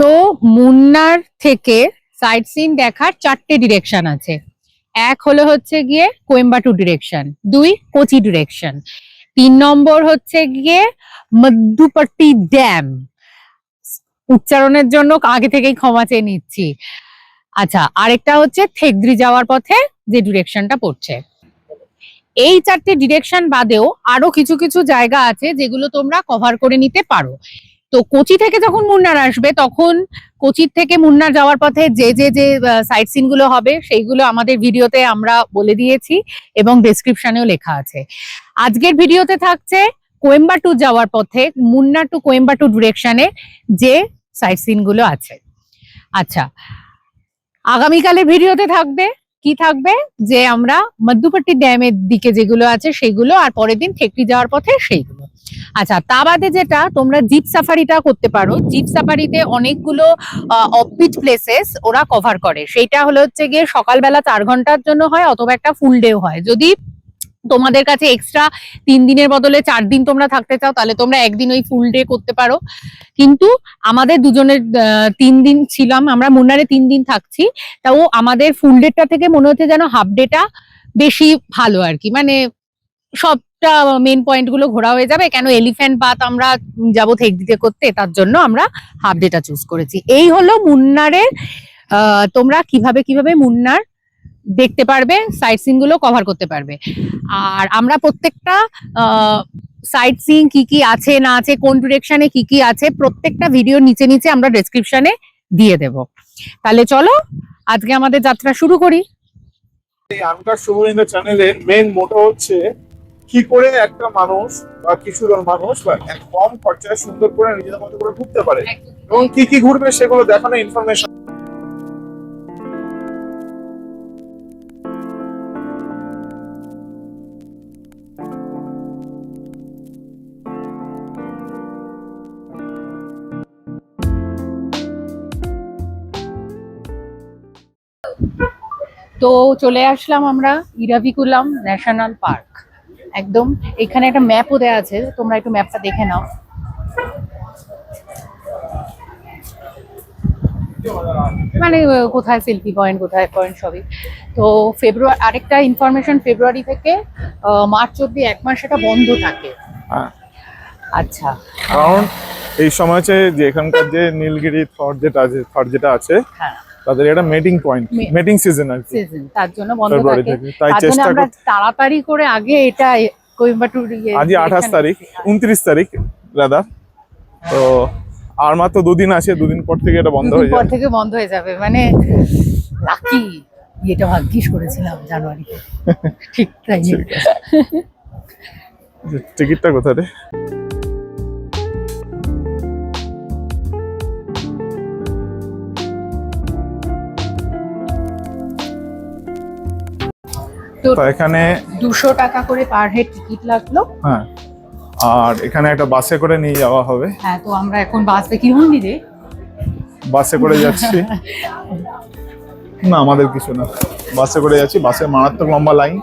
তো মুন্নার থেকে site scene দেখার চারটে ডিরেকশন আছে। এক হলো হচ্ছে গিয়ে কোয়েম্বাটুর ডিরেকশন দুই কোচি ডিরেকশন তিন নম্বর হচ্ছে গিয়ে মধ্যুপট্টি ড্যাম উচ্চারণের জন্য আগে থেকেই ক্ষমা চেয়ে নিচ্ছি। আচ্ছা আরেকটা হচ্ছে থেগদ্রি যাওয়ার পথে যে ডিরেকশনটা পড়ছে। এই চারটে ডিরেকশন বাদেও আরও কিছু কিছু জায়গা আছে যেগুলো তোমরা কভার করে নিতে পারো। তো কোচি থেকে যখন মুন্নার আসবে, তখন কোচির থেকে মুন্নার যাওয়ার পথে যে যে যে সাইট সিনগুলো হবে, সেইগুলো আমাদের ভিডিওতে আমরা বলে দিয়েছি এবং ডেসক্রিপশনেও লেখা আছে। আজকের ভিডিওতে থাকছে কোয়েম্বাটুর যাওয়ার পথে মুন্নার টু কোয়েম্বাটুর ডিরেকশনে যে সাইট সিনগুলো আছে। আচ্ছা আগামীকালের ভিডিওতে থাকবে, কি থাকবে? যে আমরা মধ্যপট্টি ড্যামের দিকে যেগুলো আছে, সেগুলো, আর পরের দিন ঠেকটি যাওয়ার পথে সেইগুলো। আচ্ছা তা বাদে যেটা, তোমরা জিপ সাফারিটা করতে পারো। জিপ সাফারিতে অনেকগুলো অফবিট প্লেসেস ওরা কভার করে। সেইটা হলো হচ্ছে গিয়ে সকালবেলা চার ঘণ্টার জন্য হয় অথবা একটা ফুল ডেও হয়। যদি তোমাদের কাছে এক্সট্রা তিন দিনের বদলে চার দিন তোমরা থাকতে চাও, তাহলে তোমরা একদিন ওই ফুল ডে করতে পারো। কিন্তু আমাদের দুজনের তিন দিন ছিলাম, আমরা মুন্নারে তিন দিন থাকছি, তাও আমাদের ফুল ডেটা থেকে মনে হচ্ছে যেন হাফ ডেটা বেশি ভালো আর কি। মানে সবটা মেন পয়েন্টগুলো ঘোরা হয়ে যাবে। কেন এলিফ্যান্ট বাত আমরা যাব দিতে করতে, তার জন্য আমরা হাফ ডেটা চুজ করেছি। এই হলো মুন্নারের তোমরা কীভাবে কীভাবে মুন্নার দেখতে পারবে সাইট সিনগুলো কভার করতে পারবে। আর আমরা প্রত্যেকটা সাইট সিন কি কি আছে, না আছে, কোন ডিরেকশনে কি কি আছে, প্রত্যেকটা ভিডিও নিচে নিচে আমরা ডেসক্রিপশনে দিয়ে দেব। তাহলে চলো, আজকে আমাদের যাত্রা শুরু করি। এই আনকার চ্যানেলের মেন মোটো হচ্ছে কি করে একটা মানুষ বা কিছু জন মানুষ বা কম খরচায় সুন্দর করে নিজেদের মতো করে ঘুরতে পারে? এবং কি কি ঘুরবে সেগুলো দেখানো ইনফরমেশন তো চলে আসলাম আমরা ইরাভিকুলাম ন্যাশনাল পার্ক। একদম। এখানে একটা ম্যাপও দেওয়া আছে তোমরা একটু ম্যাপটা দেখে নাও। মানে কোথায় সেলফি পয়েন্ট কোথায় পয়েন্ট সবই। তো ফেব্রুয়ারি আরেকটা ইনফরমেশন ফেব্রুয়ারি থেকে মার্চ অব্দি এক মাস এটা বন্ধ থাকে। হ্যাঁ। আচ্ছা। কারণ এই সময় হচ্ছে যে এখানকার যে নীলগিরি থর যেটা আছে থর যেটা আছে হ্যাঁ। তাদের এটা মেটিং পয়েন্ট মেটিং সিজন আর সিজন তার জন্য বন্ধ থাকে। তাই চেষ্টা আমরা তাড়াতাড়ি করে আগে এটা কোয়েম্বাটুর আজই আঠাশ তারিখ উনত্রিশ তারিখ দাদা তো আর মাত্র দুদিন আছে দুদিন পর থেকে এটা বন্ধ হয়ে পর থেকে বন্ধ হয়ে যাবে। মানে লাকি এটা ভাগ্যিস করেছিলাম জানুয়ারি ঠিক তাই। টিকিটটা কোথায় রে? তো এখানে দুশো টাকা করে পার হেড টিকিট লাগল। হ্যাঁ আর এখানে একটা বাসে করে নিয়ে যাওয়া হবে। হ্যাঁ তো আমরা এখন বাসে কি হন রে বাসে করে যাচ্ছি। না আমাদের কিছু না। বাসে করে যাচ্ছি। বাসে মারাত্মক লম্বা লাইন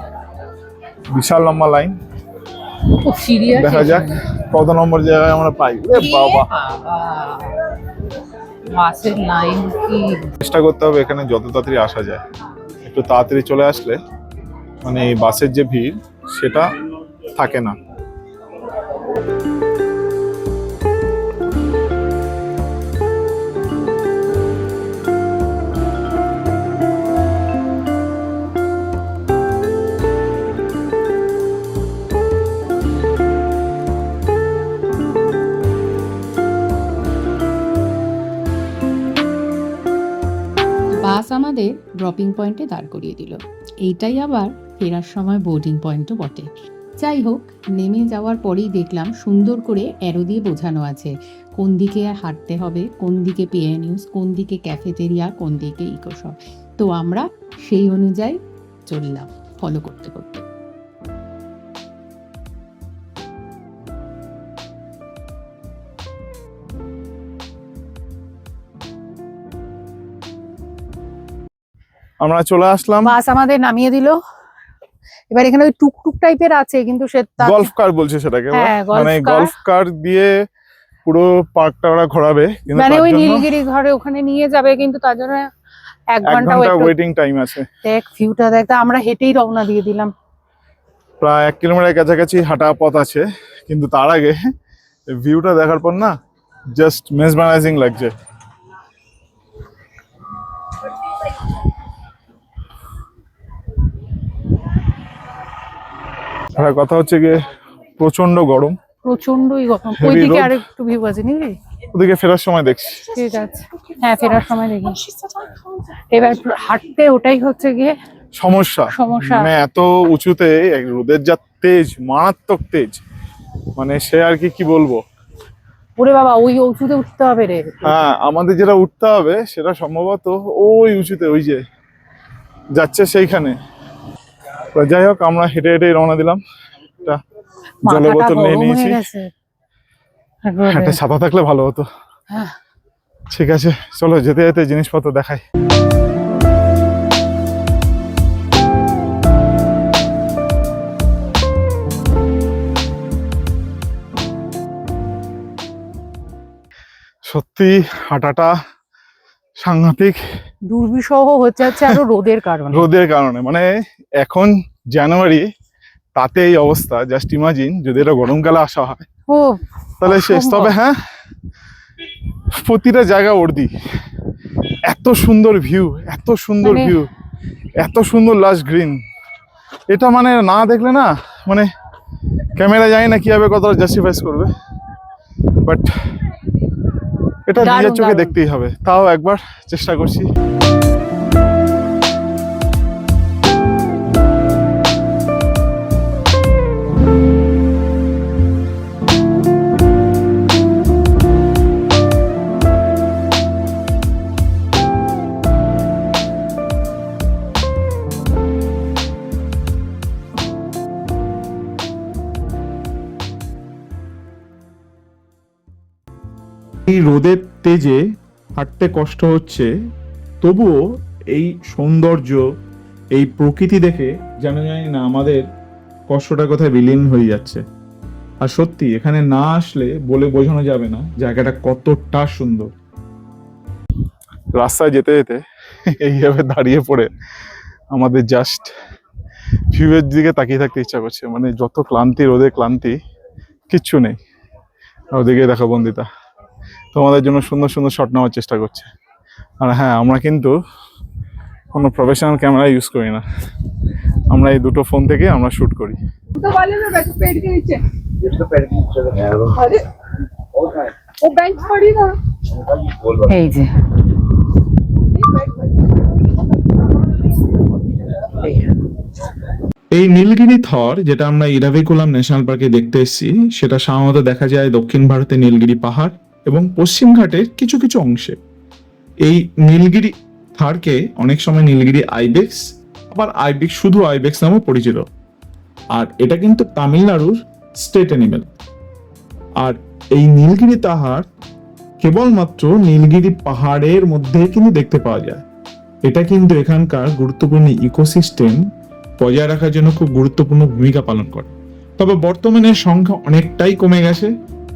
বিশাল লম্বা লাইন। দেখা যাক কত নম্বর জায়গায় আমরা পাই। বাবা। বাসের লাইন কি? চেষ্টা করতে হবে এখানে যত তাড়াতাড়ি আসা যায়। একটু তাড়াতাড়ি চলে আসলে মানে বাসের যে ভিড় সেটা থাকে না। আমাদের ড্রপিং পয়েন্টে দাঁড় করিয়ে দিল। এইটাই আবার ফেরার সময় বোর্ডিং পয়েন্টও বটে। যাই হোক, নেমে যাওয়ার পরেই দেখলাম সুন্দর করে অ্যারো দিয়ে বোঝানো আছে। কোন দিকে হাঁটতে হবে, কোন দিকে পেয়ে নিউজ কোন দিকে ক্যাফেটেরিয়া কোন দিকে ইকোশপ তো আমরা সেই অনুযায়ী চললাম। ফলো করতে করতে। আমরা চলে আসলাম। বাস আমাদের নামিয়ে দিল। এবার এখানে ওই টুকটুক টাইপের আছে কিন্তু সে গলফ কার বলছে সেটাকে। হ্যাঁ, মানে। গলফ কার দিয়ে পুরো পার্কটা ওরা ঘোরাবে মানে ওই নীলগিরি ঘরে ওখানে নিয়ে যাবে কিন্তু তার জন্য এক ঘণ্টা ওয়েটিং টাইম আছে। দেখ ভিউটা দেখতে আমরা হেঁটেই রওনা দিয়ে দিলাম। প্রায় এক কিলোমিটার কাছাকাছি হাঁটা পথ আছে কিন্তু তার আগে ভিউটা দেখার পর না জাস্ট মেসমারাইজিং লাগছে। আর কথা হচ্ছে গিয়ে প্রচণ্ড গরম। প্রচন্ডই গরম। ওইদিকে আর একটু ভিউ আছে নাকি? ওদিকে ফেরার সময় দেখছি। ঠিক আছে। হ্যাঁ ফেরার সময় দেখি। এবার হাঁটতে ওটাই হচ্ছে গিয়ে সমস্যা। সমস্যা। মানে এত উঁচুতে এক রোদের যা তেজ মারাত্মক তেজ। মানে সে আর কি কি বলব? ওরে বাবা ওই উঁচুতে উঠতে হবে রে। হ্যাঁ আমাদের যেটা উঠতে হবে সেটা সম্ভবত ওই উঁচুতে ওই যে যাচ্ছে সেইখানে। তো যাই হোক আমরা হেঁটে হেঁটে রওনা দিলাম। একটা জলের বোতল নিয়ে নিয়েছি। একটা ছাতা থাকলে ভালো হতো। হ্যাঁ। ঠিক আছে চলো যেতে যেতে জিনিসপত্র দেখাই। সত্যি হাঁটাটা সাংঘাতিক। দুর্বিষহ হচ্ছে হচ্ছে আরও রোদের কারণে। রোদের কারণে। মানে এখন জানুয়ারি তাতে এই অবস্থা। জাস্ট ইমাজিন যদি এটা গরমকালে আসা হয়। ও তাহলে শেষ। তবে হ্যাঁ প্রতিটা জায়গা ওর্দি এত সুন্দর ভিউ এত সুন্দর মানে- ভিউ এত সুন্দর লাস্ট গ্রিন এটা মানে না দেখলে না মানে ক্যামেরা জানি না কীভাবে কতটা জাস্টিফাইস করবে। বাট এটা নিজের চোখে দেখতেই হবে। তাও একবার চেষ্টা করছি। এই রোদের তেজে হাঁটতে কষ্ট হচ্ছে, তবুও এই সৌন্দর্য, এই প্রকৃতি দেখে যেন জানি না আমাদের কষ্টটা কোথায় বিলীন হয়ে যাচ্ছে। আর সত্যি, এখানে না আসলে বলে বোঝানো যাবে না জায়গাটা কতটা সুন্দর। রাস্তায় যেতে যেতে এইভাবে দাঁড়িয়ে পড়ে আমাদের জাস্ট ভিউয়ের দিকে তাকিয়ে থাকতে ইচ্ছা করছে। মানে যত ক্লান্তি, রোদে ক্লান্তি, কিচ্ছু নেই। ওদিকে দেখো বন্দিতা। তোমাদের জন্য সুন্দর সুন্দর শট নেওয়ার চেষ্টা করছে। আর হ্যাঁ আমরা কিন্তু কোনো প্রফেশনাল ক্যামেরা ইউজ করি না। আমরা এই দুটো ফোন থেকে আমরা শ্যুট করি। এই এই নীলগিরি থর যেটা আমরা ইরাভিকুলাম ন্যাশনাল পার্কে দেখতে এসেছি সেটা সাধারণত দেখা যায় দক্ষিণ ভারতে নীলগিরি পাহাড়। এবং পশ্চিম ঘাটের কিছু কিছু অংশে। এই নীলগিরি থারকে অনেক সময় নীলগিরি আইবেক্স, আবার আইবেক্স শুধু আইবেক্স নামে পরিচিত। আর এটা কিন্তু তামিলনাড়ুর স্টেট অ্যানিমেল। আর এই নীলগিরি তাহার কেবলমাত্র নীলগিরি পাহাড়ের মধ্যে কিন্তু দেখতে পাওয়া যায়। এটা কিন্তু এখানকার গুরুত্বপূর্ণ ইকোসিস্টেম বজায় রাখার জন্য খুব গুরুত্বপূর্ণ ভূমিকা পালন করে। তবে বর্তমানে সংখ্যা অনেকটাই কমে গেছে,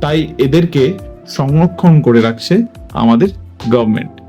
তাই এদেরকে সংরক্ষণ করে রাখছে আমাদের গভর্নমেন্ট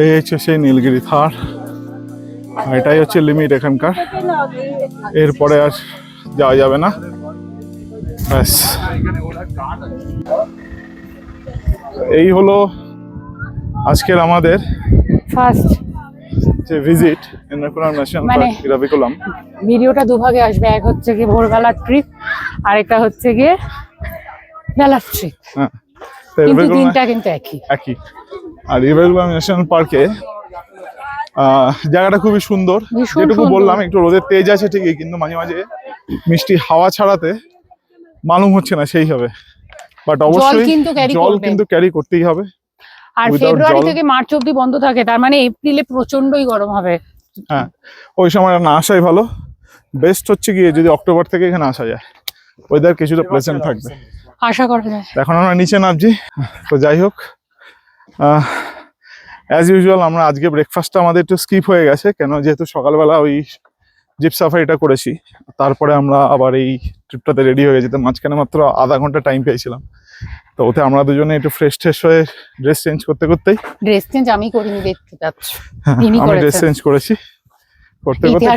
এই হচ্ছে সেই নীলগিরি থার এটাই হচ্ছে লিমিট এখানকার। এরপরে আর যাওয়া যাবে না। ব্যাস। এই হলো আজকের আমাদের ফার্স্ট যে visit Ernakulam national park Eravikulam ভিডিওটা দুভাগে আসবে। এক হচ্ছে গিয়ে ভোরবেলার ট্রিপ আর একটা হচ্ছে গিয়ে বেলার ট্রিপ হ্যাঁ। কিন্তু দিনটা কিন্তু একই। একই। আর ইরাভিকুলাম ন্যাশনাল পার্কে জায়গাটা খুবই সুন্দর। যেটুকু বললাম একটু রোদের তেজ আছে ঠিকই কিন্তু মাঝে মাঝে মিষ্টি হাওয়া ছাড়াতে মালুম হচ্ছে না সেই হবে। বাট অবশ্যই জল কিন্তু ক্যারি করতেই হবে। আর ফেব্রুয়ারি থেকে মার্চ অব্দি বন্ধ থাকে তার মানে এপ্রিলে প্রচন্ডই গরম হবে। ওই সময় না আসাই ভালো। বেস্ট হচ্ছে গিয়ে যদি অক্টোবর থেকে এখানে আসা যায়। ওয়েদার কিছুটা প্লেসেন্ট থাকবে। আশা করা যায়। এখন আমরা নিচে নামছি। তো যাই হোক অ্যাজ ইউজুয়াল আমরা আজকে ব্রেকফাস্টটা আমাদের একটু স্কিপ হয়ে গেছে কেন যেহেতু সকালবেলা ওই জিপ সাফারিটা করেছি তারপরে আমরা আবার এই ট্রিপটাতে রেডি হয়ে যেতে মাঝখানে মাত্র আধা ঘণ্টা টাইম পেয়েছিলাম। তো ওতে আমরা দুজনে একটু ফ্রেশ ট্রেশ হয়ে ড্রেস চেঞ্জ করতে করতেই ড্রেস চেঞ্জ আমি করিনি দেখতে পাচ্ছ হ্যাঁ, আমি ড্রেস চেঞ্জ করেছি। করতে করতে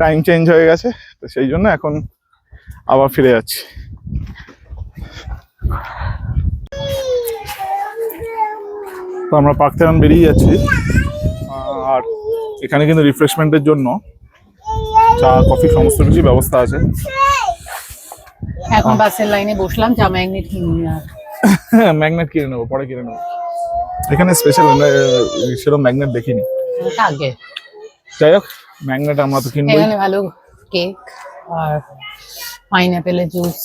টাইম চেঞ্জ হয়ে গেছে তো সেই জন্য এখন আবার ফিরে যাচ্ছি। তো আমরা এখন বেরিয়ে যাচ্ছি। আর এখানে কিন্তু রিফ্রেশমেন্টের জন্য চা কফি সমস্ত কিছু ব্যবস্থা আছে। এখন বাসের লাইনে বসলাম চা ম্যাগনেট কিনি আর ম্যাগনেট কিনে নেব পরে কিনে নেব। এখানে স্পেশাল সেরকম ম্যাগনেট দেখিনি। আগে। যাই হোক ম্যাগনেট আমরা তো কিনবো এখানে ভালো কেক আর পাইনাপেলের জুস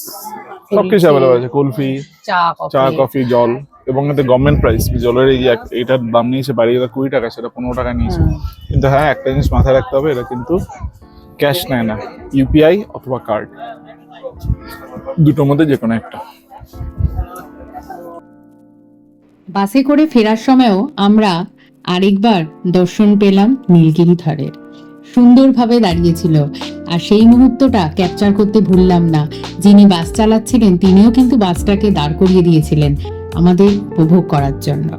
সবকিছু অ্যাভেলেবল আছে কুলফি চা চা কফি কফি জল। এবং এতে গভর্নমেন্ট প্রাইস জলের এই এটার দাম নিয়েছে এটা কুড়ি টাকা সেটা পনেরো টাকা নিয়েছে। কিন্তু হ্যাঁ একটা জিনিস মাথায় রাখতে হবে এটা কিন্তু ক্যাশ নেয় না। ইউপিআই অথবা কার্ড দুটোর মধ্যে যে কোনো একটা। বাসে করে ফেরার সময়ও আমরা আরেকবার দর্শন পেলাম নীলগিরি ধরের সুন্দরভাবে দাঁড়িয়েছিল আর সেই মুহূর্তটা ক্যাপচার করতে ভুললাম না। যিনি বাস চালাচ্ছিলেন তিনিও কিন্তু বাসটাকে দাঁড় করিয়ে দিয়েছিলেন। আমাদের উপভোগ করার জন্য।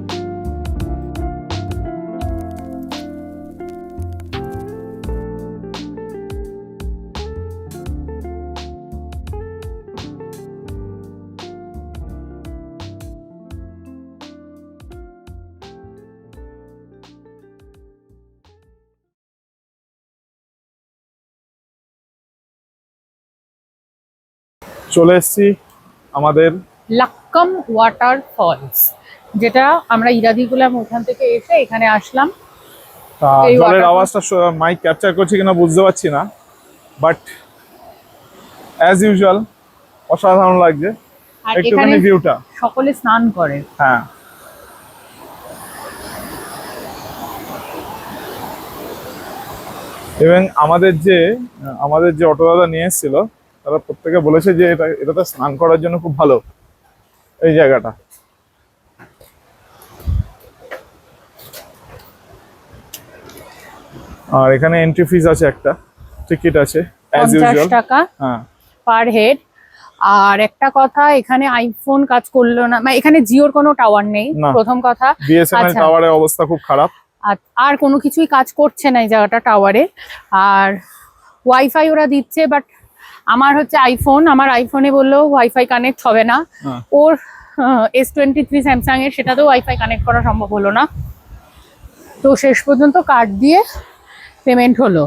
চলে এসেছি আমাদের লাক্কাম ওয়াটার ফলস যেটা আমরা ইরাদি গুলাম ওখান থেকে এসে এখানে আসলাম। জলের আওয়াজটা মাইক ক্যাপচার করছে কিনা বুঝতে পারছি না বাট অ্যাজ ইউজুয়াল অসাধারণ লাগছে। একটুখানি ভিউটা সকলে স্নান করে। হ্যাঁ। এবং আমাদের যে আমাদের যে অটো দাদা নিয়ে এসেছিল তারা প্রত্যেকে বলেছে যে এটা এটাতে স্নান করার জন্য খুব ভালো। এই জায়গাটা। আর এখানে এন্ট্রি ফিজ আছে একটা টিকিট আছে অ্যাজ ইউজুয়াল টাকা হ্যাঁ। পার হেড আর একটা কথা এখানে আইফোন কাজ করল না মানে এখানে জিওর কোনো টাওয়ার নেই প্রথম কথা। বিএসএনএল আচ্ছা। টাওয়ারের অবস্থা খুব খারাপ। আর আর কোনো কিছুই কাজ করছে না এই জায়গাটা টাওয়ারে আর ওয়াইফাই ওরা দিচ্ছে বাট আমার হচ্ছে আইফোন আমার আইফোনে বললেও ওয়াইফাই কানেক্ট হবে না। হ্যাঁ। ওর এস টোয়েন্টি থ্রি স্যামসাং এর সেটাতেও ওয়াইফাই কানেক্ট করা সম্ভব হলো না। তো শেষ পর্যন্ত কার্ড দিয়ে পেমেন্ট হলো।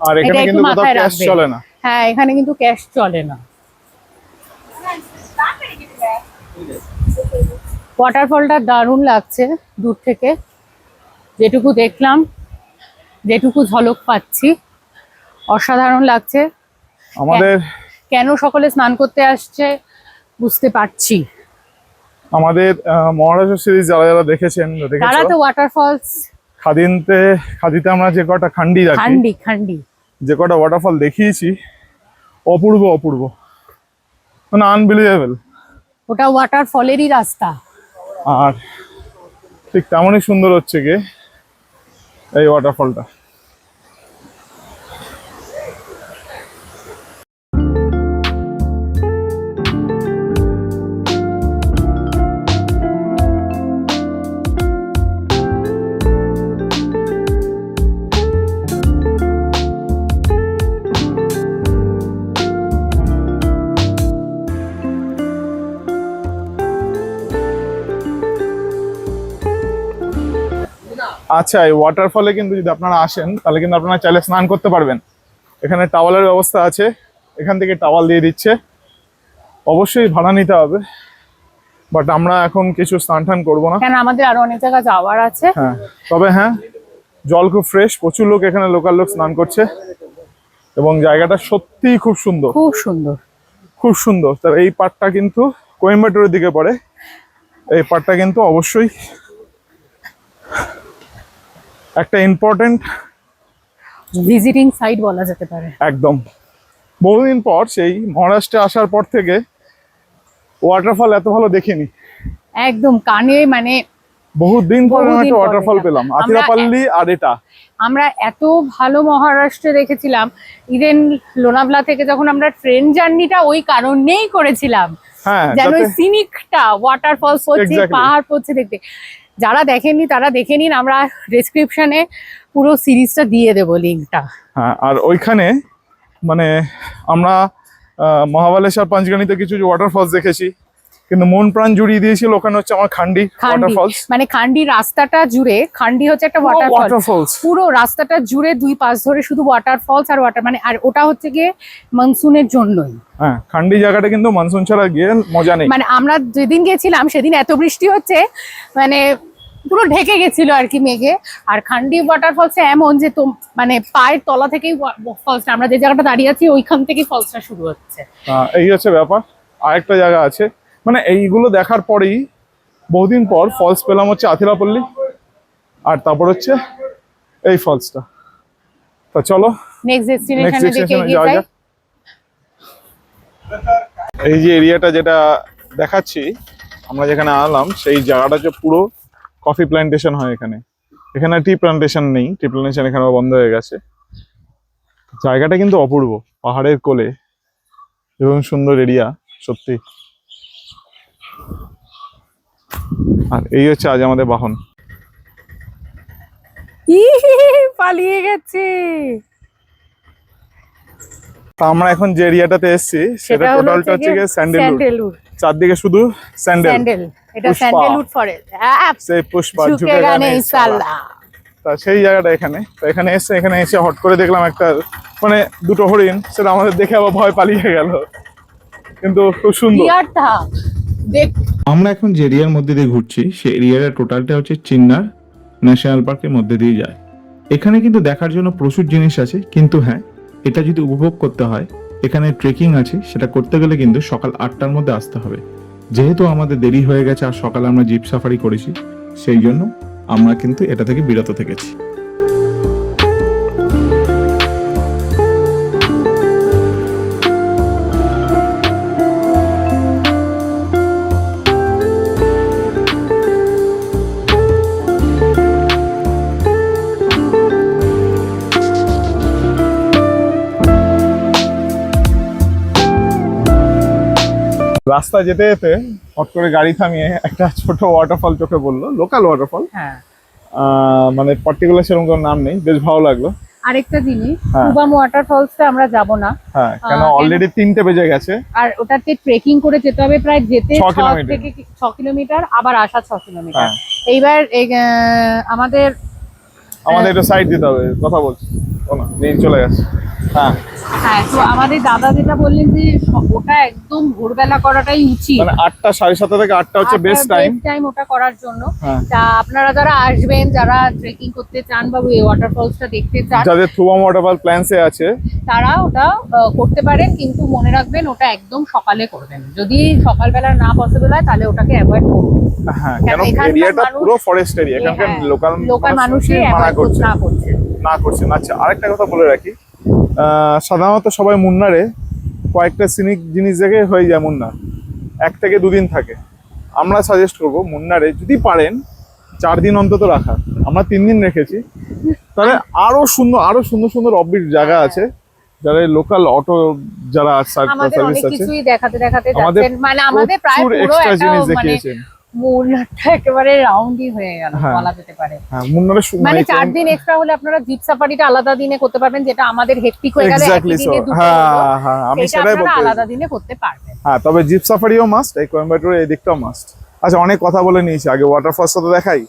আর এখানে কিন্তু মাথায় ক্যাশ রাখবে। চলে না। হ্যাঁ এখানে কিন্তু ক্যাশ চলে না। ওয়াটারফলটা দারুণ লাগছে দূর থেকে। যেটুকু দেখলাম যেটুকু ঝলক পাচ্ছি অসাধারণ লাগছে। আমাদের কেন সকলে স্নান করতে আসছে বুঝতে পারছি। আমাদের মহারাষ্ট্র সিরিজ যারা যারা দেখেছেন তারা তো ওয়াটারফলস খাদিনতে খাদিতে আমরা যে কটা খান্ডি রাখি খান্ডি খান্ডি। যে কটা ওয়াটারফল দেখিয়েছি অপূর্ব অপূর্ব। মানে আনবিলিভেবল ওটা ওয়াটারফলেরই রাস্তা। আর ঠিক তেমনই সুন্দর হচ্ছে গিয়ে এই ওয়াটারফলটা আচ্ছা এই ওয়াটারফলে কিন্তু যদি আপনারা আসেন তাহলে কিন্তু আপনারা চাইলে স্নান করতে পারবেন। এখানে টাওয়ালের ব্যবস্থা আছে। এখান থেকে টাওয়াল দিয়ে দিচ্ছে। অবশ্যই ভাড়া নিতে হবে। বাট আমরা এখন কিছু স্নান টান করব না। আমাদের আরও অনেক জায়গা যাওয়ার আছে। হ্যাঁ তবে হ্যাঁ জল খুব ফ্রেশ প্রচুর লোক এখানে লোকাল লোক স্নান করছে। এবং জায়গাটা সত্যিই খুব সুন্দর। খুব সুন্দর। খুব সুন্দর। তার এই পার্টটা কিন্তু কোয়েম্বাটোরের দিকে পড়ে। এই পার্টটা কিন্তু অবশ্যই একটা ইম্পর্টেন্ট ভিজিটিং সাইট বলা যেতে পারে। একদম। বহুদিন পর সেই মহারাষ্ট্রে আসার পর থেকে ওয়াটারফল এত ভালো দেখিনি। একদম কানে মানে বহুত দিন পর একটা ওয়াটারফল। পেলাম আতিরাপাল্লি আর এটা। আমরা এত ভালো মহারাষ্ট্রে দেখেছিলাম। ইভেন লোনাভলা থেকে যখন আমরা ট্রেন জার্নিটা ওই কারণেই করেছিলাম। হ্যাঁ যেন সিনিকটা ওয়াটারফলস Exactly. পাহাড় পড়ছে দেখতে। যারা দেখেননি, তারা দেখে নিন, আমরা ডেসক্রিপশনে পুরো সিরিজটা দিয়ে দেবো লিঙ্কটা। হ্যাঁ আর ওইখানে মানে আমরা মহাবালেশ্বর পাঁচগানিতে কিছু ওয়াটারফলস দেখেছি। কিন্তু মন প্রাণ জুড়িয়ে দিয়েছিল ওখানে হচ্ছে আমার খান্ডি ওয়াটারফলস মানে খান্ডি রাস্তাটা জুড়ে খান্ডি হচ্ছে একটা ওয়াটারফল ওয়াটারফলস পুরো রাস্তাটা জুড়ে দুই পাশ ধরে শুধু ওয়াটারফলস আর ওয়াটার মানে আর ওটা হচ্ছে গিয়ে মনসুনের জন্যই। হ্যাঁ খান্ডি জায়গাটা কিন্তু মনসুন ছাড়া গিয়ে মজা নেই। মানে আমরা যেদিন গেছিলাম সেদিন এত বৃষ্টি হচ্ছে মানে পুরো ঢেকে গেছিল আর কি মেঘে। আর খান্ডি ওয়াটারফলসে এমন যে তো মানে পায়ের তলা থেকেই ফলসটা আমরা যে জায়গাটা দাঁড়িয়ে আছি ওইখান থেকেই ফলসটা শুরু হচ্ছে। এই হচ্ছে ব্যাপার। আরেকটা জায়গা আছে মানে এইগুলো দেখার পরেই বহুদিন পর ফলস পেলাম হচ্ছে আথিরাপল্লী আর তারপর হচ্ছে এই ফলসটা তা চলো যাওয়া যাক এই যে এরিয়াটা যেটা দেখাচ্ছি আমরা যেখানে আনলাম সেই জায়গাটা হচ্ছে পুরো কফি প্ল্যান্টেশন হয় এখানে। এখানে টি প্ল্যান্টেশন নেই টি প্ল্যান্টেশন এখানে বন্ধ হয়ে গেছে। জায়গাটা কিন্তু অপূর্ব পাহাড়ের কোলে। এবং সুন্দর এরিয়া সত্যি। আর এই হচ্ছে আজ আমাদের বাহন। পালিয়ে গেছে। আমরা এখন যে এরিয়াটাতে এসেছি সেটা টোটালটা হচ্ছে গিয়ে স্যান্ডেলউড চারদিকে শুধু স্যান্ডেল স্যান্ডেল এটা। স্যান্ডেলউড ফরেস্ট সেই পুষ্পা ঝুঁকে গানে সাল্লা তা সেই জায়গাটা এখানে। তো এখানে এসে এখানে এসে হট করে দেখলাম একটা মানে দুটো হরিণ সেটা আমাদের দেখে আবার ভয় পালিয়ে গেল। কিন্তু খুব সুন্দর। আমরা এখন যে এরিয়ার মধ্যে দিয়ে ঘুরছি, সেই এরিয়ার টোটালটা হচ্ছে চিন্নার ন্যাশনাল পার্কের মধ্যে দিয়ে যায়। এখানে কিন্তু দেখার জন্য প্রচুর জিনিস আছে, কিন্তু হ্যাঁ এটা যদি উপভোগ করতে হয়, এখানে ট্রেকিং আছে, সেটা করতে গেলে কিন্তু সকাল আটটার মধ্যে আসতে হবে। যেহেতু আমাদের দেরি হয়ে গেছে আর সকালে আমরা জিপ সাফারি করেছি, সেই জন্য আমরা কিন্তু এটা থেকে বিরত থেকেছি। রাস্তা যেতে যেতে হট করে গাড়ি থামিয়ে একটা ছোট ওয়াটারফল চোখে বলল লোকাল ওয়াটারফল হ্যাঁ। মানে পার্টিকুলার সেরকম কোনো নাম নেই বেশ ভালো লাগল। আরেকটা জিনিস হ্যাঁ। কুবাম ওয়াটারফলসটা আমরা যাব না। হ্যাঁ কেন অলরেডি তিনটে বেজে গেছে। আর ওটাতে ট্রেকিং করে যেতে হবে প্রায় যেতে ছ। থেকে ছ কিলোমিটার আবার আসা ছ কিলোমিটার হ্যাঁ। এইবার আমাদের আমাদের একটু সাইড দিতে হবে কথা বলছি। ও না চলে গেছে। হ্যাঁ। হ্যাঁ তো আমাদের দাদা যেটা বললেন যে ওটা একদম ভোরবেলা করাটাই উচিত। মানে আটটা সাড়ে সাতটা থেকে আটটা হচ্ছে বেস্ট টাইম টাইম ওটা করার জন্য। হ্যাঁ। তা আপনারা যারা আসবেন যারা ট্রেকিং করতে চান বা ওয়াটারফলসটা দেখতে চান যাদের থুবাম ওয়াটারফল প্ল্যান্সে আছে। তারা ওটা করতে পারেন কিন্তু মনে রাখবেন ওটা একদম সকালে করবেন। যদি সকালবেলা না পসিবল হয় তাহলে ওটাকে অ্যাভয়েড করুন। হ্যাঁ এরিয়াটা পুরো ফরেস্ট এরিয়া এখানকার লোকাল লোকাল মানুষই মানা করছে। না করছে। না করছেন আচ্ছা আরেকটা কথা বলে রাখি। সাধারণত সবাই মুন্নারে কয়েকটা সিনিক জিনিস দেখে হয়ে যায় মুন্নার এক থেকে দুদিন থাকে। আমরা সাজেস্ট করব মুন্নারে যদি পারেন চার দিন অন্তত রাখা। আমরা তিন দিন রেখেছি। তাহলে আরও সুন্দর আরও সুন্দর সুন্দর অফবিট জায়গা আছে। যারা লোকাল অটো যারা সার্ভিস আছে কিছুই দেখাতে দেখাতে আমাদের মানে প্রায় পুরো একটা জিনিস মানে দেখিয়েছেন। মুন্নারটা একেবারে রাউন্ডই হয়ে গেল হ্যাঁ। বলা যেতে পারে। হ্যাঁ মানে মানে চার দিন এক্সট্রা হলে আপনারা জিপ সাফারিটা আলাদা দিনে করতে পারবেন যেটা আমাদের হেক্টিক হয়ে গেলে হ্যাঁ হ্যাঁ আমি সেটা সেটাই বলতে আলাদা দিনে করতে পারবেন। হ্যাঁ তবে জিপ সাফারিও মাস্ট এই কোয়েম্বাটোর এই দিকটাও মাস্ট আচ্ছা অনেক কথা বলে নিয়েছি আগে ওয়াটারফলসটা তো দেখাই।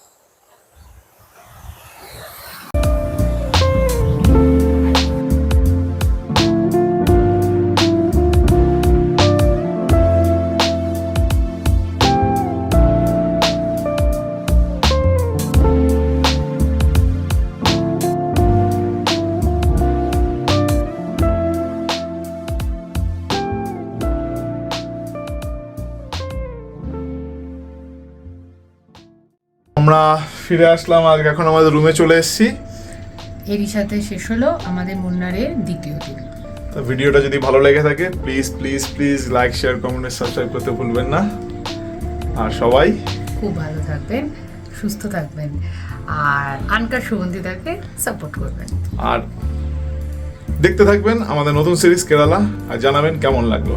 ফিরে আসলাম আজ এখন আমাদের রুমে চলে এসেছি। এরই সাথে শেষ হলো আমাদের মুন্নারের দ্বিতীয় দিন। তো ভিডিওটা যদি ভালো লেগে থাকে please please please like share comment subscribe করতে ভুলবেন না। আর সবাই খুব ভালো থাকবেন সুস্থ থাকবেন আর আনকার সুগন্ধিতাকে সাপোর্ট করবেন। আর দেখতে থাকবেন আমাদের নতুন সিরিজ কেরালা আর জানাবেন কেমন লাগল।